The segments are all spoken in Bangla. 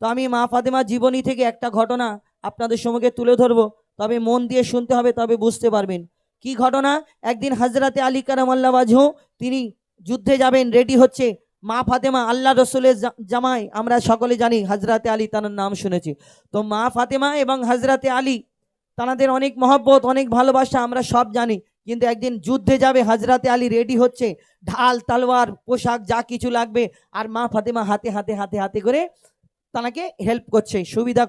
তো আমি মা ফাতেমা জীবনী থেকে একটা ঘটনা আপনাদের সম্মুখে তুলে ধরবো। তবে মন দিয়ে শুনতে হবে, তবে বুঝতে পারবেন। কি ঘটনা? একদিন হাজরাতে আলী কারামাল্লা বাজহু তিনি যুদ্ধে যাবেন রেডি হচ্ছে। মা ফাতেমা আল্লাহ রসুলের জামাই, আমরা সকলে জানি হাজরাতে আলী তার নাম শুনেছি। তো মা ফাতেমা এবং হাজরাতে আলী, তানাদের অনেক মহব্বত, অনেক ভালোবাসা, আমরা সব জানি। কিন্তু একদিন যুদ্ধে যাবে হাজরাতে আলী রেডি হচ্ছে। ঢাল, তালোয়ার, পোশাক, যা কিছু লাগবে, আর মা ফাতেমা হাতে হাতে হাতে হাতে করে তানাকে হেল্প করছে, সুবিধা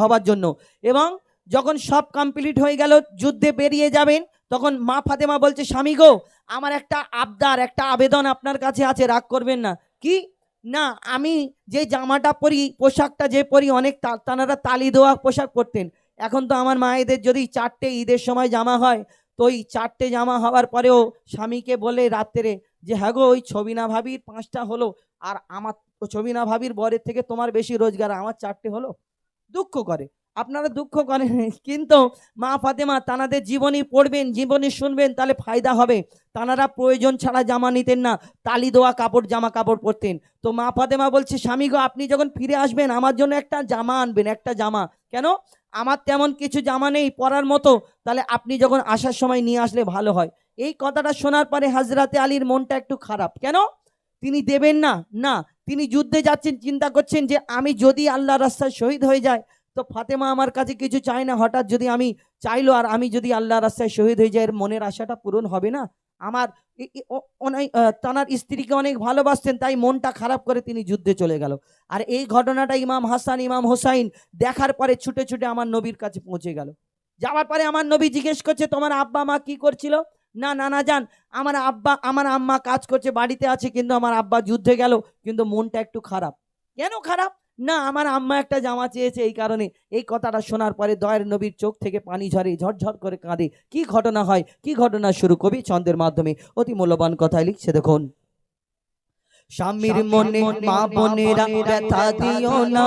হবার জন্য। এবং যখন সব কমপ্লিট হয়ে গেল, যুদ্ধে বেরিয়ে যাবেন, তখন মা ফাতেমা বলছে, স্বামী গো, আমার একটা আবদার, একটা আবেদন আপনার কাছে আছে, রাগ করবেন না। কি? না, আমি যে জামাটা পরি, পোশাকটা যে পরি, অনেক তানারা তালি দেওয়া পোশাক পরতেন। এখন তো আমার মায়েদের যদি চারটে ঈদের সময় জামা হয়, তো ওই চারটে জামা হওয়ার পরেও স্বামীকে বলে রাত্রে যে হ্যাঁ গো, ওই ছবি না ভাবির পাঁচটা হলো, আর আমার ছবিনা ভাবির বরের থেকে তোমার বেশি রোজগার, আমার চারটে হলো? দুঃখ করে। আপনারা দুঃখ করেন কিন্তু মা ফাতেমা তানাদের জীবনী পড়বেন, জীবনী শুনবেন, তাহলে ফায়দা হবে। তানারা প্রয়োজন ছাড়া জামা নিতেন না, তালি দেওয়া কাপড়, জামা কাপড় পরতেন। তো মা ফাতেমা বলছে, স্বামী গো, আপনি যখন ফিরে আসবেন, আমার জন্য একটা জামা আনবেন, একটা জামা। কেন? আমার তেমন কিছু জামা নেই পরার মতো, তাহলে আপনি যখন আসার সময় নিয়ে আসলে ভালো হয়। এই কথাটা শোনার পরে হাজরাতে আলীর মনটা একটু খারাপ। কেন? তিনি দেবেন না। না তিনি যুদ্ধে যাচ্ছেন, চিন্তা করছেন যে আমি যদি আল্লাহ রাস্তায় শহীদ হয়ে যায় তো ফাতেমা আমার কাছে কিছু চায় না। হঠাৎ যদি আমি চাইলো আর আমি যদি আল্লাহ রাস্তায় শহীদ হয়ে যাই, এর মনের আশাটা পূরণ হবে না? আমার তানার স্ত্রীকে অনেক ভালোবাসতেন, তাই মনটা খারাপ করে তিনি যুদ্ধে চলে গেল। আর এই ঘটনাটা ইমাম হাসান, ইমাম হোসাইন দেখার পরে ছুটে ছুটে আমার নবীর কাছে পৌঁছে গেল। যাওয়ার পরে আমার নবী জিজ্ঞেস করছে, তোমার আব্বা মা কি করছিল? না না না যান আমার আব্বা আমার আম্মা কাজ করছে বাড়িতে আছে কিন্তু আমার আব্বা যুদ্ধে গেল কিন্তু মনটা একটু খারাপ। কেন খারাপ? না আমার আম্মা একটা জামা চেয়েছে এই কারণে। এই কথাটা শোনার পরে দয়ের নবীর চোখ থেকে পানি ঝরে ঝরঝর করে কাঁদে। কি ঘটনা হয়? কি ঘটনা শুরু? কবি ছন্দের মাধ্যমে অতি মূল্যবান কথায় লিখছে দেখুন। স্বামীর মনে মা বোনেরা ব্যথা দিও না।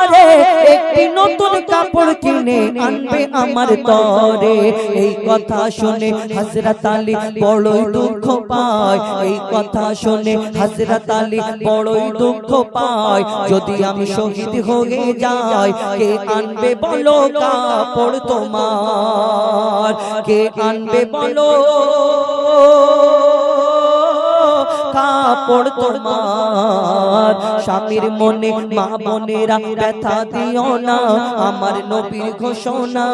নতুন কাপড় কিনে আনবে আমার তরে। এই কথা শুনে হযরত আলী বড়ই দুঃখ পায়। এই কথা শুনে হযরত আলী বড়ই দুঃখ পায়। যদি আমি শহীদ হয়ে যাই কে আনবে বলো কাপড় তোমার? কে আনবে বলো কাপড় তোমার। স্বামীর মনে মা বোনেরা ব্যথা দিও না। আমার নবীর ঘোষণা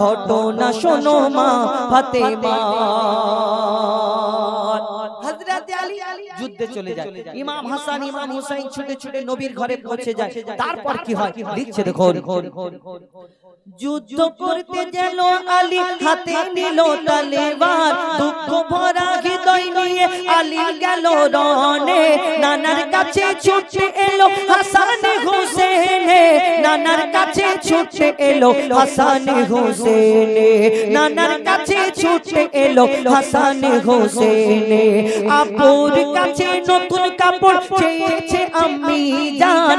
ঘটনা শোনো মা ফাতেমা। হযরতে আলী যুদ্ধে চলে যায়। ইমাম হাসান ইমাম হুসাইন ছুটে ছুটে নবীর ঘরে পৌঁছে যায়। তারপর কি হয়? লিখছে দেখুন। যুদ্ধ করতে যেন আলী হাতে নিল তালেবার দুঃখ ভরা হৃদয় নিয়ে আলী গেল রনে নানার কাছে ছুটে এলো হাসান হুসেনে। নানার কাছে ছুটে এলো হাসান হুসেনে। নানার কাছে ছুটে এলো হাসান হুসেনে। আপুর কাছে নতুন কাপড় চেয়েছে আমি জান।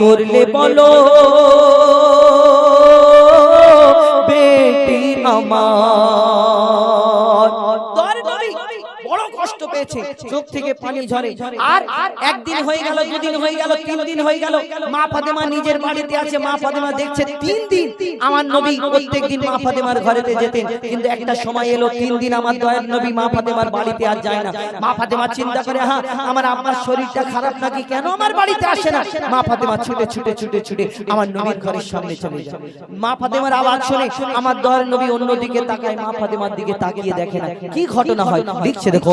করলে বলো বেটি আমার। পেয়েছে চোখ থেকে পানি ঝরে আর একদিন হয়ে গেল দুদিন হয়ে গেল তিন দিন হয়ে গেল মা ফাতেমা নিজের বাড়িতে আছে মা ফাতেমা দেখছে তিন দিন আমার নবী প্রত্যেক দিন মা ফাতেমার ঘরেতে যেতেন কিন্তু একটা সময় এলো তিন দিন আমার দয়ার নবী মা ফাতেমার বাড়িতে আর যায় না মা ফাতেমা চিন্তা করে হ্যাঁ আমার আব্বার শরীরটা খারাপ নাকি কেন আমার বাড়িতে আসে না মা ফাতেমা ছুটে ছুটে ছুটে ছুটে আমার নবীর ঘরের সামনে চলে যায় মা ফাতেমার আওয়াজ শুনে আমার দয়ার নবী অন্যদিকে তাকায় মা ফাতেমার দিকে তাকিয়ে দেখে না কি ঘটনা হয় লিখছে দেখো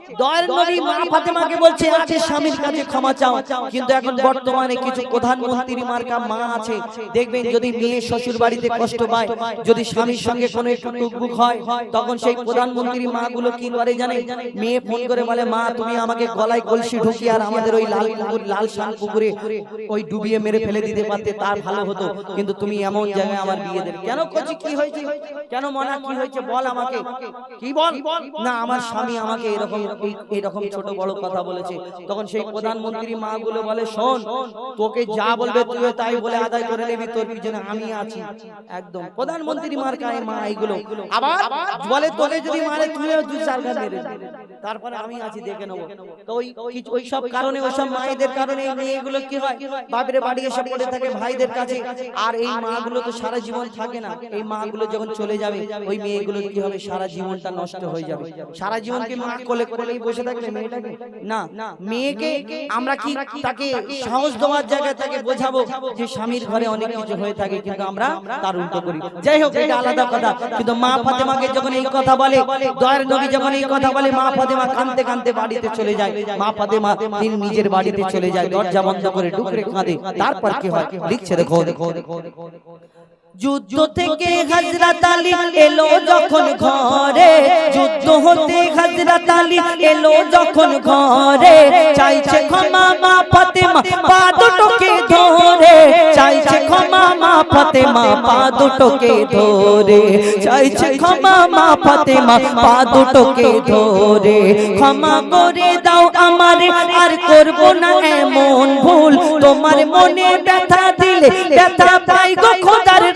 দয়ার নবী মা ফাতেমাকে বলছে আগে স্বামীর কাছে ক্ষমা চাও। কিন্তু এখন বর্তমানে কিছু প্রধানমন্ত্রী মার্কা মা আছে। দেখবেন যদি মেয়ে শ্বশুর বাড়িতে কষ্ট পায় যদি স্বামীর সঙ্গে কোনো একটু টুকবুক হয় তখন সেই প্রধানমন্ত্রী মা গুলো কি করে জানে মেয়ে ফোন করে বলে মা তুমি আমাকে গলায় কলসি ঢুকিয়ে আর আমাদের ওই লাল লাল শান পুকুরে ওই ডুবিয়ে মেরে ফেলে দিতে পারতে তার ভালো হতো। কিন্তু তুমি এমন জায়গায় আমার বিয়ে দেবে। কেন করছি কি হয়েছে কেন মনা কি হয়েছে বল আমাকে কি বল না আমার স্বামী আমাকে এরকম এরকম ছোট বড় কথা বলেছে। তখন সেই প্রধানমন্ত্রী মা গুলো বলে, শোন, তোকে যা বলবে তুই তাই বলে আদায় করে নিবি, তোর পিছনে আমি আছি। একদম, প্রধানমন্ত্রী মার কায় মা এইগুলো আবার বলে তোকে যদি মারে, তুইও দুই চার ঘা মেরে তারপরে আমি আছি, দেখে নেব। তো ওই ওই সব কারণে, ওই সব মায়েদের কারণে এই মেয়েগুলো কি হয়? বাপরে বাড়ি এসে পড়ে থাকে ভাইদের কাছে। আর এই মাগুলো তো সারা জীবন থাকে না। এই মাগুলো যখন চলে যাবে, ওই মেয়েগুলো কি হবে? সারা জীবনটা নষ্ট হয়ে যাবে। সারা জীবন কি মা কোলে কোলেই বসে থাকবে মেয়েটাকে? না। মেয়েকে আমরা কি তাকে সাহস দেওয়ার জায়গায় তাকে বোঝাবো যে স্বামীর ঘরে অনেক কিছু হয়ে থাকে কিন্তু আমরা তার উল্টো করি। যাই হোক এটা আলাদা কথা। কিন্তু মা ফাতেমাকে যখন এই কথা বলে দয়ার নবী যখন এই কথা বলে মা ফাতেমা কাঁদতে কাঁদতে বাড়িতে চলে যায়। মা ফাতেমা তিনি নিজের বাড়িতে চলে যায় দরজা বন্ধ করে ডুকরে কাঁদে। তারপর কি হয়? লিখছে দেখো দেখো। যুদ্ধ থেকে হজরত আলী এলো যখন ঘরে। যুদ্ধ হতে হজরত আলী এলো যখন ঘরে। চাইছে ক্ষমা মা ফাতেমা। পা দুটোকে ধরে। চাইছে ক্ষমা মা ফাতেমা। পা দুটোকে ধরে। চাইছে ক্ষমা মা ফাতেমা। পা দুটোকে ধরে। ক্ষমা করে দাও আমারে। আর করব না এমন ভুল। তোমার মনে ব্যথা দিলে ব্যথা পাই গো খোদার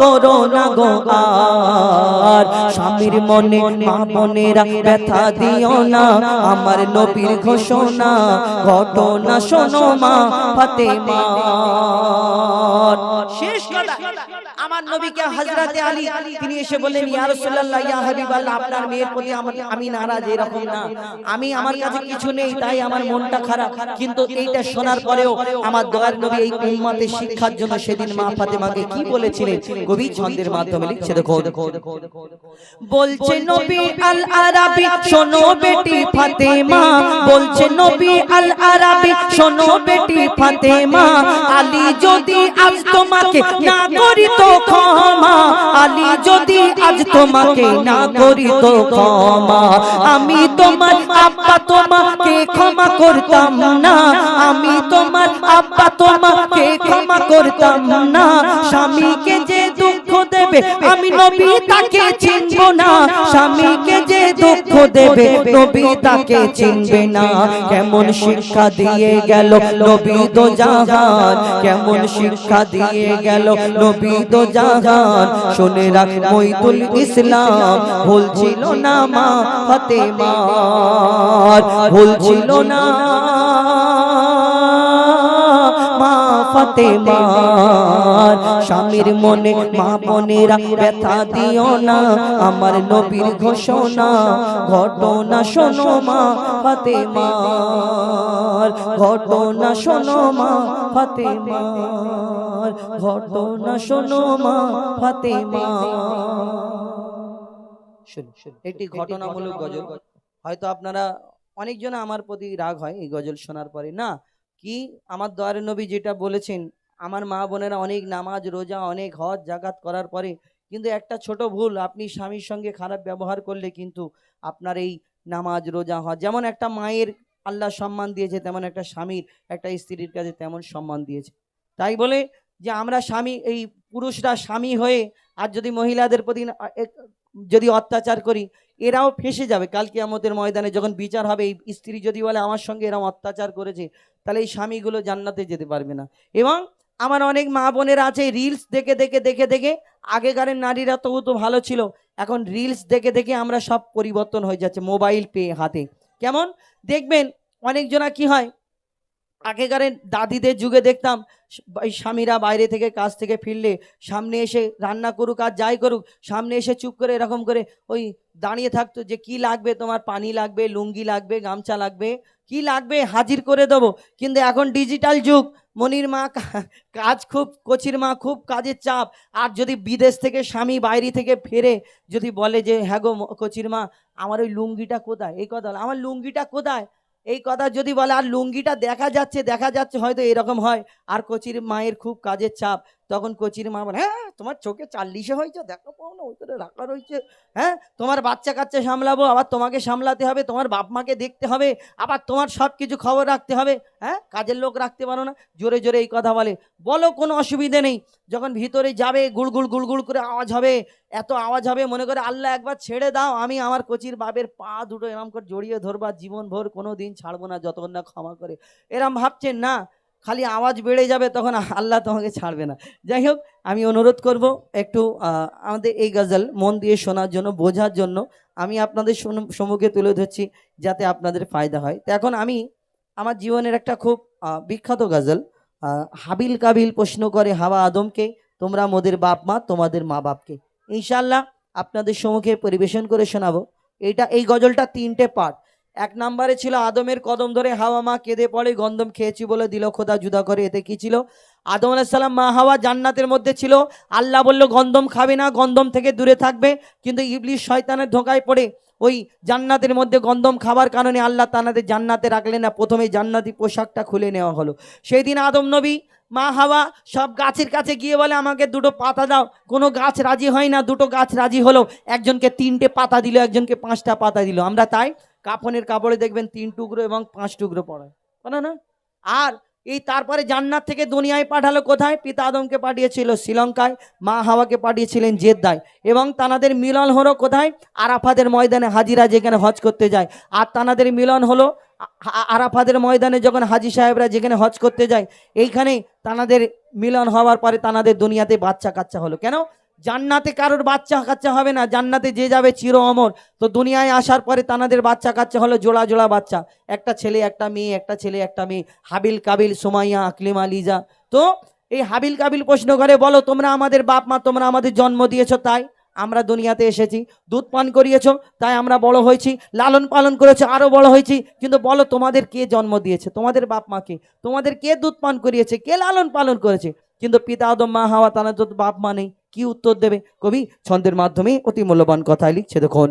করো না গো আর। স্বামীর মনে, মা বোনেরা ব্যথা দিও না। আমার নবীর ঘোষণা, ঘটনা শোনো মা ফাতেমা। শেষ আমার নবীকে হযরতে আলী তিনি এসে বললেন ইয়া রাসূলুল্লাহ ইয়া হাবিবাল্লাহ আপনার মেয়ের প্রতি আমি নারাজ এরকম না। আমি আমার কাছে কিছু নেই তাই আমার মনটা খারাপ। কিন্তু এইটা শোনার পরেও আমার দয়ার নবী এই উম্মতের শিক্ষার জন্য সেদিন মা ফাতেমাকে কি বলেছিলেন? কবি ছন্দের মাধ্যমে লিখছে দেখো বলছে নবী আল আরাবি শোনো বেটি ফাতেমা বলছে নবী আল আরাবি শোনো বেটি ফাতেমা। আলী যদি আজ তোমাকে না করি তো ক্ষমা। আলী, যদি আজ তোমাকে না করি তো ক্ষমা। আমি তোমার আব্বা তোমাকে ক্ষমা করতাম না। আমি তোমার আব্বা তোমাকে ক্ষমা করতাম না। স্বামীকে যে দুঃখ দেবে, আমি নবী তাকে চিনব না। স্বামীকে যে দুঃখ দেবে, নবী তাকে চিনবে না। কেমন শিক্ষা দিয়ে গেল নবী তো জাহান। কেমন শিক্ষা দিয়ে গেল নবী তো জাহান। শুনে রাখ মইদুল ইসলাম ভুলছিল না মা ফতেমা। ভুলছিল না মা ফাতেমার স্বামীর মনে মা বোনেরা ব্যথা দিও না। আমার নবীর ঘোষণা ঘটনা শোনো মা ফাতেমার ঘটনা শোনো মা ফাতেমার ঘটনা শোনো মা ফাতেমা। একটি ঘটনামূলক গজল। হয়তো আপনারা অনেকজন আমার প্রতি রাগ হয় এই গজল শোনার পরে না? কি? আমার দয়ার নবী যেটা বলেছেন, আমার মা বোনেরা অনেক নামাজ, রোজা, অনেক হজ জাগাত করার পরে কিন্তু একটা ছোট ভুল, আপনি স্বামীর সঙ্গে খারাপ ব্যবহার করলে কিন্তু আপনার এই নামাজ, রোজা, হজ, যেমন একটা মায়ের আল্লাহ সম্মান দিয়েছে, তেমন একটা স্বামীর, একটা স্ত্রীর কাছে তেমন সম্মান দিয়েছে। তাই বলে যে আমরা স্বামী, এই পুরুষরা স্বামী হয়ে, আর যদি মহিলাদের প্রতি যদি অত্যাচার করি এরাও ফেসে যাবে। কালকে আমাদের ময়দানে যখন বিচার হবে, এই স্ত্রী যদি বলে, আমার সঙ্গে এরকম অত্যাচার করেছে, তাহলে এই স্বামীগুলো জান্নাতে যেতে পারবে না। এবং আমার অনেক মা বোনেরা আছে রিলস দেখে দেখে দেখে দেখে আগেকারের নারীরা তবু তো ভালো ছিল। এখন রিলস দেখে দেখে আমরা সব পরিবর্তন হয়ে যাচ্ছে মোবাইল পেয়ে হাতে। কেমন? দেখবেন অনেকজনা কি হয় আগেকারের দাদিদের যুগে দেখতাম স্বামীরা বাইরে থেকে কাজ থেকে ফিরলে সামনে এসে রান্না করুক আর যাই করুক, সামনে এসে চুপ করে এরকম করে ওই দাঁড়িয়ে থাকতো যে কি লাগবে তোমার, পানি লাগবে, লুঙ্গি লাগবে, গামছা লাগবে, কি লাগবে হাজির করে দেবো। কিন্তু এখন ডিজিটাল যুগ, মনির মা কাজ খুব, কচির মা খুব কাজের চাপ। আর যদি বিদেশ থেকে স্বামী বাইরে থেকে ফেরে যদি বলে যে হ্যাঁ গো কচির মা, আমার ওই লুঙ্গিটা কোথায়? এই কথা আমার লুঙ্গিটা কোথায়? এই কথা যদি বলে, আর লুঙ্গিটা দেখা যাচ্ছে দেখা যাচ্ছে। হয়তো এরকম হয়। আর কচির মায়ের খুব কাজের চাপ। তখন কচির মা বলে হ্যাঁ তোমার চোখে চাল্লিশে হয়েছে, দেখো পাও না ওইখানে রাখা রয়েছে। হ্যাঁ তোমার বাচ্চা কাচ্চা সামলাবো, আবার তোমাকে সামলাতে হবে, তোমার বাপ মাকে দেখতে হবে, আবার তোমার সব কিছু খবর রাখতে হবে। হ্যাঁ কাজের লোক রাখতে পারো না। জোরে জোরে এই কথা বলে। বলো, কোনো অসুবিধে নেই। যখন ভিতরে যাবে, গুড়গুড় গুড়গুড় করে আওয়াজ হবে, এত আওয়াজ হবে, মনে করে, আল্লাহ, একবার ছেড়ে দাও, আমি আমার কচির বাপের পা দুটো এরম করে জড়িয়ে ধরবা জীবন ভোর কোনো দিন ছাড়বো না, যতক্ষণ না ক্ষমা করে। এরম ভাবছেন না। খালি আওয়াজ বেড়ে যাবে তখন আল্লাহ তোমাকে ছাড়বে না। যাই হোক, আমি অনুরোধ করব একটু আমাদের এই গজল মন দিয়ে শোনার জন্য, বোঝার জন্য আমি আপনাদের সম্মুখে তুলে ধরছি যাতে আপনাদের ফায়দা হয়। তো এখন আমি আমার জীবনের একটা খুব বিখ্যাত গজল হাবিল কাবিল প্রশ্ন করে হাওয়া আদমকে, তোমরা মোদের বাপ মা, তোমাদের মা বাপকে। ইনশাল্লাহ আপনাদের সম্মুখে পরিবেশন করে শোনাবো। এটা, এই গজলটা তিনটে পার্ট এক নম্বরে ছিল আদমের কদম ধরে হাওয়া মা কেঁদে পড়ে, গন্ধম খেয়েছি বলে দিল খোদা জুদা করে, এতে কি ছিল? আদম আলাইসাল্লাম মা হাওয়া জান্নাতের মধ্যে ছিল। আল্লাহ বলল, গন্ধম খাবে না, গন্ধম থেকে দূরে থাকবে। কিন্তু ইবলিশ শয়তানের ধোকায় পড়ে ওই জান্নাতের মধ্যে গন্ধম খাবার কারণে আল্লাহ তানাদের জান্নাতে রাখলেন না। প্রথমে জান্নাতি পোশাকটা খুলে নেওয়া হলো। সেই দিন আদম নবী, মা হাওয়া সব গাছের কাছে গিয়ে বলে, আমাকে দুটো পাতা দাও। কোনো গাছ রাজি হয় না, দুটো গাছ রাজি হলো। একজনকে তিনটে পাতা দিল, একজনকে পাঁচটা পাতা দিল। আমরা তাই কাফনের কাপড়ে দেখবেন তিন টুকরো এবং পাঁচ টুকরো পড়ে। না না? আর এই তারপরে জান্নাত থেকে দুনিয়ায় পাঠালো কোথায়? পিতা আদমকে পাঠিয়েছিল শ্রীলঙ্কায়, মা হাওয়াকে পাঠিয়েছিলেন জেদ্দায়। এবং তানাদের মিলন হলো কোথায়? আরাফাদের ময়দানে হাজিরা যেখানে হজ করতে যায়। আর তানাদের মিলন হলো আরাফাদের ময়দানে যখন হাজি সাহেবরা যেখানে হজ করতে যায় এইখানে তানাদের মিলন হওয়ার পরে তানাদের দুনিয়াতে বাচ্চা কাচ্চা হলো। কেন? জান্নাতে কারোর বাচ্চা কাচ্চা হবে না, জান্নাতে যে যাবে চির অমর। তো দুনিয়ায় আসার পরে তানাদের বাচ্চা কাচ্চা হলো জোড়া জোড়া বাচ্চা। একটা ছেলে, একটা মেয়ে, একটা ছেলে, একটা মেয়ে। হাবিল কাবিল, সুমাইয়া, আকলিমা, লিজা। তো এই হাবিল কাবিল প্রশ্ন করে, বলো, তোমরা আমাদের বাপ মা, তোমরা আমাদের জন্ম দিয়েছ, তাই আমরা দুনিয়াতে এসেছি। দুধ পান করিয়েছ, তাই আমরা বড় হয়েছি। লালন পালন করেছ আরও বড় হয়েছি। কিন্তু বলো, তোমাদের কে জন্ম দিয়েছে? তোমাদের বাপ মাকে তোমাদের কে দুধ পান করিয়েছে? কে লালন পালন করেছে? কিন্তু পিতা আদম, মা হাওয়া তারা তো বাপ মা নেই। কি উত্তর দেবে? কবি ছন্দের মাধ্যমে অতি মূল্যবান কথায় লিখছে দেখুন।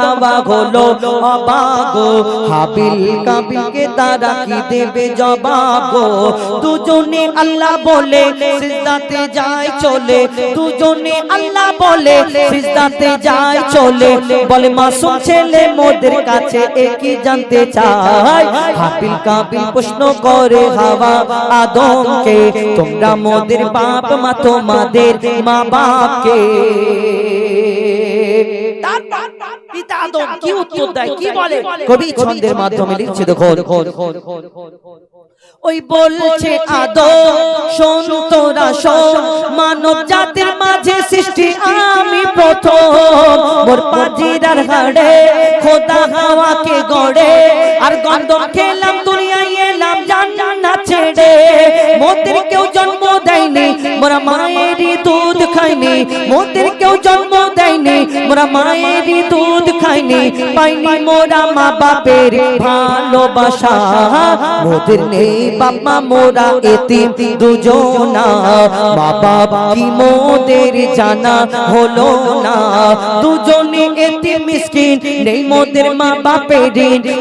হাওয়া হলো অবাগো, হাবিল কাবিলকে তারা কি দেবে জবাব দুজনে আল্লাহ বলে, সিজদাতে যায় চলে। দুজনে আল্লাহ বলে, সিজদাতে যায় চলে। বলে, মাসুম ছেলে মোদের কাছে একই জানতে চায়? হাবিল কাবিল প্রশ্ন করে, হাওয়া আদমকে, তোমরা মোদের বাপ মা, তোমাদের মা বাপকে পিতা আদম কি উত্তর দেয়? কি বলে? কবি ছন্দের মাধ্যমে লিখছে দেখো ওই বলছে আদম শোন তোরা শোন মানব জাতির মাঝে সৃষ্টি আমি প্রথম। মোর পাজিরার হাড়ে খোদা হাওয়াকে গড়ে। আর গন্ধম খেলাম দুনিয়ায় এলাম জান্নাত ছেড়ে। মোদের কেউ জন্ম দেয়নি মোরা মায়েরই দুধ খাইনি। মোদের কেউ জন্ম দেয়নি মোরা মায়েরই দুধ খাইনি পাইনি মোরা মা বাপের ভালোবাসা। মোদের নেই বাবা মোরা এতিম দুজনা। মা বাপ কি মোদের জানা হলো না। দুজনে এতিম মিসকিন, নেই মোদের মা বাপের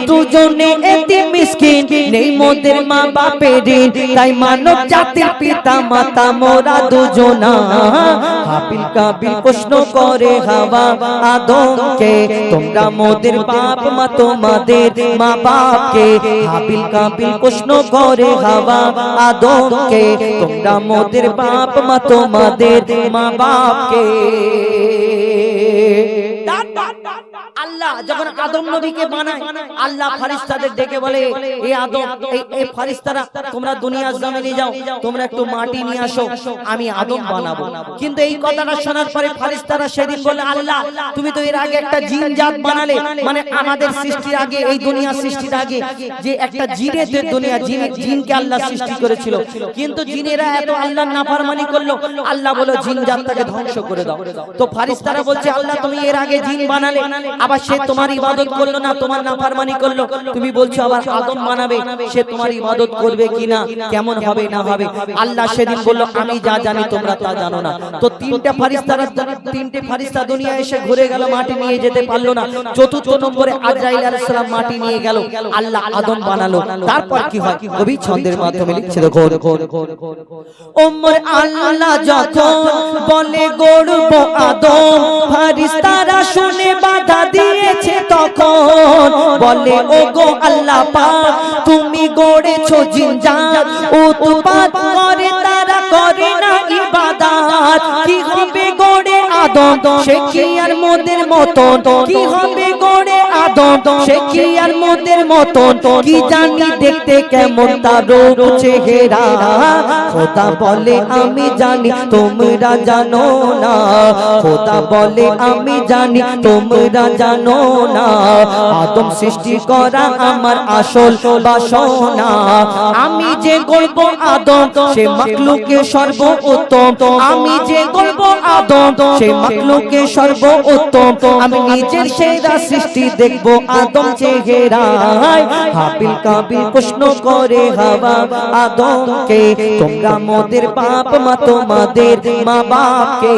দুজনে এতিম মিসকিন, নেই মোদের মা বাপের তাই মানব জাতির পিতা মাতা মোরা দুজনা। হাবিল কাবিল প্রশ্ন করে হাওয়া আদমকে তোমরা মোদের বাপ মা তোমাদের, মা বাপকে, হাবিল কাবিল প্রশ্ন করে হাওয়া আদমকে তোমরা মোদের বাপ মা তোমাদের, মা বাপকে। আল্লাহ যখন আদম নবীকে বানায় আল্লাহ ফারিস্তাদের ডেকে বলে এই আদম এই ফারিস্তারা তোমরা দুনিয়ার জমিনে যাও তোমরা একটু মাটি নিয়ে আসো আমি আদম বানাবো। কিন্তু এই কথাটা শোনার পরে ফারিস্তারা সেদিন বলে আল্লাহ তুমি তো এর আগে একটা জিন জাত বানালে মানে আমাদের সৃষ্টির আগে এই দুনিয়া সৃষ্টির আগে যে একটা জিনের দুনিয়া জিন জিনকে আল্লাহ সৃষ্টি করেছিল। কিন্তু জিনেরা এত আল্লাহর নাফরমানি করল আল্লাহ বলো জিন জাতটাকে ধ্বংস করে দাও তো ফারিস্তারা বলছে আল্লাহ তুমি এর আগে জিন বানালে আবার সে তোমার ইবাদত করল না তোমার নাফরমানি করল। তুমি বলছো আবার আদম বানাবে সে তোমার ইবাদত করবে কিনা কেমন হবে না হবে আল্লাহ সেদিন বলল আমি যা জানি তোমরা তা জানো না। তো তিনটা ফারিস্তারা তিনটে ফারিস্তা দুনিয়া এসে ঘুরে গেল মাটি নিয়ে যেতে পারল না। চতুর্থ নম্বরে আজরাইল আলাইহিস সালাম মাটি নিয়ে গেল। আল্লাহ আদম বানালো। তারপর কি হয়? কবি ছন্দের মাধ্যমে লিখছে দেখো ওমর আল্লাহ যখন বলে গড়ব আদম ফারিস্তারা শুনে বাধা দিয়েছে তখন। বলে ও গো আল্লাহ পাক তুমি গড়েছো জিনজাত উৎপাত করে তারা করে না ইবাদত। কি হবে গড়ে আদম? সে কি আর মোদের মতন? কি হবে সে মতন? কি জানি দেখতে কেমন তার বলে, আমি জানি তোমরা জানো না। বলে, আমি জানি তোমরা জানো না। আদম সৃষ্টি করা আমার আসল বাসনা। আমি যে গল্প আদম, সে মাকলুকে আমি যে গল্প আদম, সে মাকলুকে আমি নিজের সেরা সৃষ্টি দেখব। আদম চেহারায়। হাবিল কাবিল প্রশ্ন করে হাওয়া আদমকে, তোমরা মোদের বাপ মা তোমাদের মা বাপকে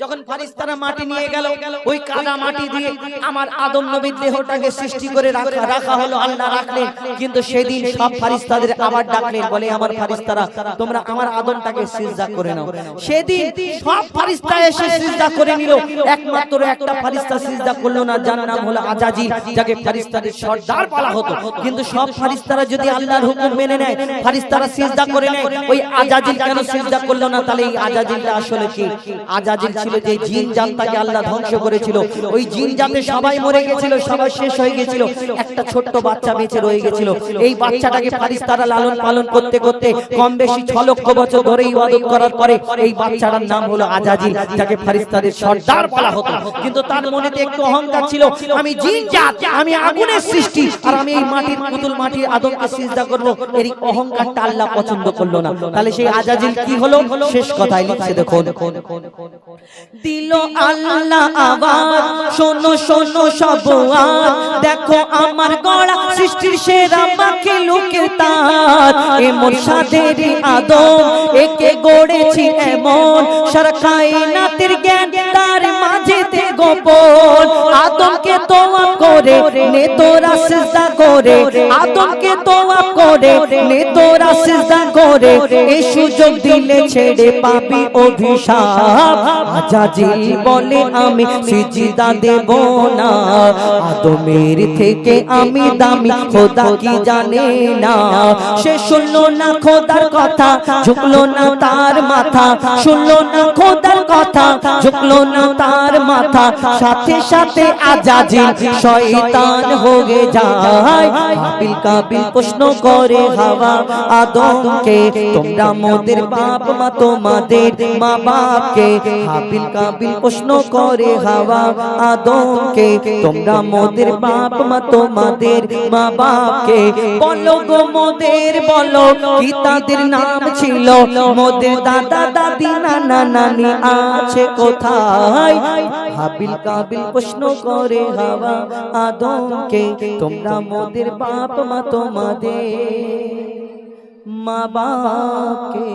যখন ফারিস্তারা মাটি নিয়ে গেল ওই কাদা মাটি দিয়ে আমার আদম নবীর দেহটাকে সৃষ্টি করে রাখা রাখা হলো আল্লাহ রাখলেন। কিন্তু সেদিন সব ফারিস্তাদের আবার ডাকলেন বলে আমার ফারিস্তারা তোমরা আমার আদমটাকে সিজদা করে নাও। সেদিন সব ফারিস্তা এসে সিজদা করে নিল। একমাত্র একটা ফারিস্তা সিজদা করল না যার নাম হলো আজাজিল যাকে ফারিস্তাদের সর্দার বলা হতো। কিন্তু সব ফারিস্তারা যদি আল্লাহর হুকুম মেনে নেয় ফারিস্তারা সিজদা করে নেয় ওই আজাজিল কেন সিজদা করল না তাহলে এই আজাজিলটা আসলে কি আজাজিল ছিল যে জিন জাতটাকে আল্লাহ ধ্বংস করেছিল। ওই জিন জাতে সবাই মরে গেছিল সবাই শেষ হয়ে গেছিল। একটা ছোট্ট বাচ্চা বেঁচে রয়ে গেছিল। এই বাচ্চাটাকে ফারিস্তারা লালন পালন করতে করতে কম বেশি ছ লক্ষ বছর ধরে ইবাদত করার পরে এই বাচ্চাটার নাম হলো আজাজিল যাকে ফারিস্তাদের সর্দার বলা হতো। কিন্তু তার মনেতে একটু অহংকার ছিল আমি জিন জাত আমি আগুনের সৃষ্টি আর আমি এই মাটির পুতুল মাটির আদমকে সিজদা করব এর অহংকারটা আল্লাহ পছন্দ করল না। তাহলে সেই আজাজিল কি হলো শেষ কথায় লিখছে দেখুন দিল আল্লাহ আবার শোনো শোনো সব দেখো আমার গড়া সৃষ্টির সেরা মাকে লোকে তার। এ মোর্শাদের আদম একে গড়েছি এমন। সারা কায়নাতের জ্ঞান তার আদমকে তোয়া করে নে তোরা সিজদা করে। আদমকে তোয়া করে নে তোরা সিজদা করে। এই সুযোগ দিলে ছেড়ে পাবি অভিশাপ। আজাজিল বলে আমি সিজদা দেব না। আদমের থেকে আমি দামি খোদা কি জানে না। সে শুনলো না খোদার কথা ঝুঁকলো না তার মাথা। শুনলো না খোদার কথা ঝুঁকলো না তার মাথা। সাথে সাথে আজাজিল শয়তান হয়ে যায়। কাবিল কাবিল প্রশ্ন করে হাওয়া আদমকে, তোমরা মোদের বাপ মা তোমাদের মা বাপকে কাবিল কাবিল প্রশ্ন করে হাওয়া আদমকে, তোমরা মোদের বাপ মা তোমাদের মা বাপকে বলো গো মোদের, বলো কি তাদের নাম ছিল? মোদের দাদা, দাদি, নানা, নানি আছে কোথায়? হাবিল কাবিল প্রশ্ন করে হাওয়া আদমকে তোমরা মোদের বাপ মা তোমাদের মা বাপকে